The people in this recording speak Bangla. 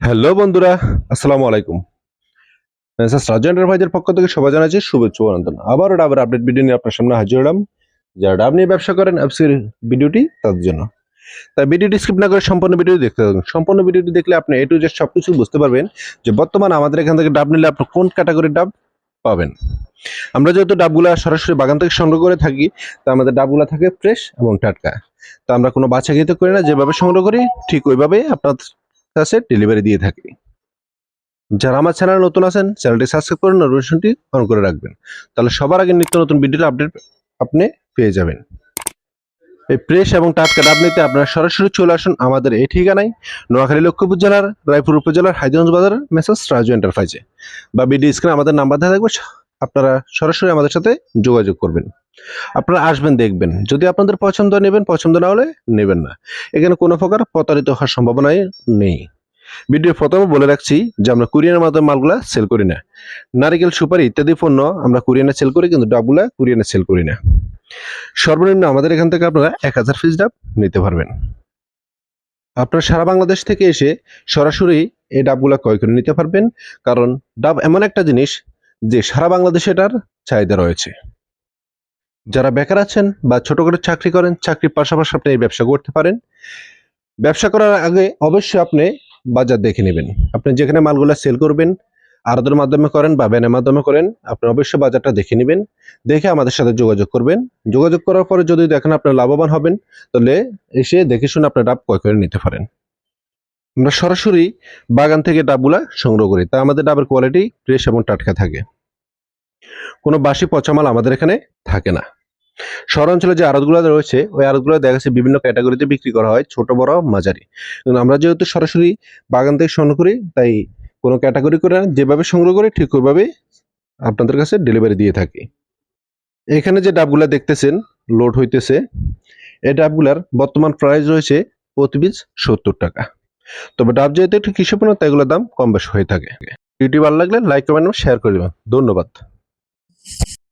হ্যালো বন্ধুরা, আসসালামু আলাইকুম। মেসার্স রাজু এন্টারপ্রাইজের পক্ষ থেকে সবাই জানাচ্ছি শুভেচ্ছা ও অভিনন্দন। আবারও ডাবের আপডেট ভিডিও নিয়ে আপনার সামনে হাজির হলাম। যারা ডাব নিয়ে ব্যবসা করেন আজকের ভিডিওটি তাদের জন্য। তাই ভিডিওটি স্কিপ না করে সম্পূর্ণ ভিডিওটি দেখতে থাকুন। সম্পূর্ণ ভিডিওটি দেখলে আপনি এ টু জেড সব কিছু বুঝতে পারবেন যে বর্তমানে আমাদের এখান থেকে ডাব নিলে আপনি কোন ক্যাটাগরির ডাব পাবেন। আমরা যেহেতু ডাবগুলা সরাসরি বাগান থেকে সংগ্রহ করে থাকি তা আমাদের ডাবগুলা থাকে ফ্রেশ এবং টাটকা। তো আমরা কোনো বাছা খেতে করি না, যেভাবে সংগ্রহ করি, ঠিক ওইভাবেই আপনার কাছে ডেলিভারি দিয়ে থাকি। যারা আমার চ্যানেল নতুন আছেন চ্যানেলটি সাবস্ক্রাইব আর নোটিফিকেশনটি অন করে রাখবেন। তাহলে সবার আগে নিত্য নতুন ভিডিওর আপডেট আপনি পেয়ে যাবেন। এই প্রেস এবং টাটকা ডাব নিতে আপনারা সরাসরি চলে আসুন আমাদের এই ঠিকানায়, নোয়াখালী লক্ষ্মীপুর জেলার, রায়পুর উপজেলার হাইদগঞ্জ বাজারের মেসেজ রাজু এন্টারপ্রাইজে বা বিডি স্ক্রিনে আমাদের নাম্বার দেওয়া থাকবে, আপনারা সরাসরি আমাদের সাথে যোগাযোগ করবেন। আপনারা আসবেন, দেখবেন। যদি আপনাদের পছন্দ নেবেন, পছন্দ না হলে নেবেন না। এখানে কোনো প্রকার প্রতারিত হওয়ার সম্ভাবনাই নেই। ভিডিও প্রথমে বলে রাখছি যে, আমরা কুরিয়ানের মাধ্যমে মালগুলা সেল করি না। নারিকেল, সুপারি ইত্যাদি পণ্য আমরা কুরিয়ানে সেল করি, কিন্তু ডাবগুলা কুরিয়ানে সেল করি না। সর্বনিম্ন আমাদের এখান থেকে আপনারা এক হাজার পিস ডাব নিতে পারবেন। আপনারা সারা বাংলাদেশ থেকে এসে সরাসরি এই ডাবগুলা ক্রয় করে নিতে পারবেন, কারণ ডাব এমন একটা জিনিস যে সারা বাংলাদেশে এটার চাহিদা রয়েছে। যারা বেকার আছেন বা ছোট করে চাকরি করেন, চাকরির পাশাপাশি আপনি এই ব্যবসা করতে পারেন। ব্যবসা করার আগে অবশ্যই আপনি বাজার দেখে নেবেন। আপনি যেখানে মালগুলো সেল করবেন, আরদের মাধ্যমে করেন বা ব্যানের মাধ্যমে করেন, আপনি অবশ্যই বাজারটা দেখে নেবেন। দেখে আমাদের সাথে যোগাযোগ করবেন। যোগাযোগ করার পরে যদি দেখেন আপনার লাভবান হবেন, তাহলে এসে দেখে শুনে আপনার ডাব ক্রয় করে নিতে পারেন। আমরা সরাসরি বাগান থেকে ডাবগুলা সংগ্রহ করি। তা আমাদের ডাবের কোয়ালিটি ফ্রেশ এবং টাটকা থাকে। কোনো বাসি পচা মাল আমাদের এখানে থাকে না। শহর অঞ্চলে যে আড়তগুলো রয়েছে, ওই আড়তগুলো দেখা যাচ্ছে বিভিন্ন ক্যাটাগরিতে বিক্রি করা হয়, ছোট, বড়, মাঝারি। আমরা যেহেতু সরাসরি বাগান থেকে সংগ্রহ করি, তাই কোনো ক্যাটাগরি করে যেভাবে সংগ্রহ করি, ঠিক ওইভাবে আপনাদের কাছে ডেলিভারি দিয়ে থাকি। এখানে যে ডাবগুলা দেখতেছেন, লোড হইতেছে, এই ডাবগুলার বর্তমান প্রাইস রয়েছে প্রতি পিস সত্তর টাকা। তবে ডাব যেহেতু একটু কৃষি পণ্য এগুলোর দাম কম বেশ হয়ে থাকে। ভিডিও ভালো লাগলে লাইক কমেন্ট শেয়ার করে দেবেন। ধন্যবাদ।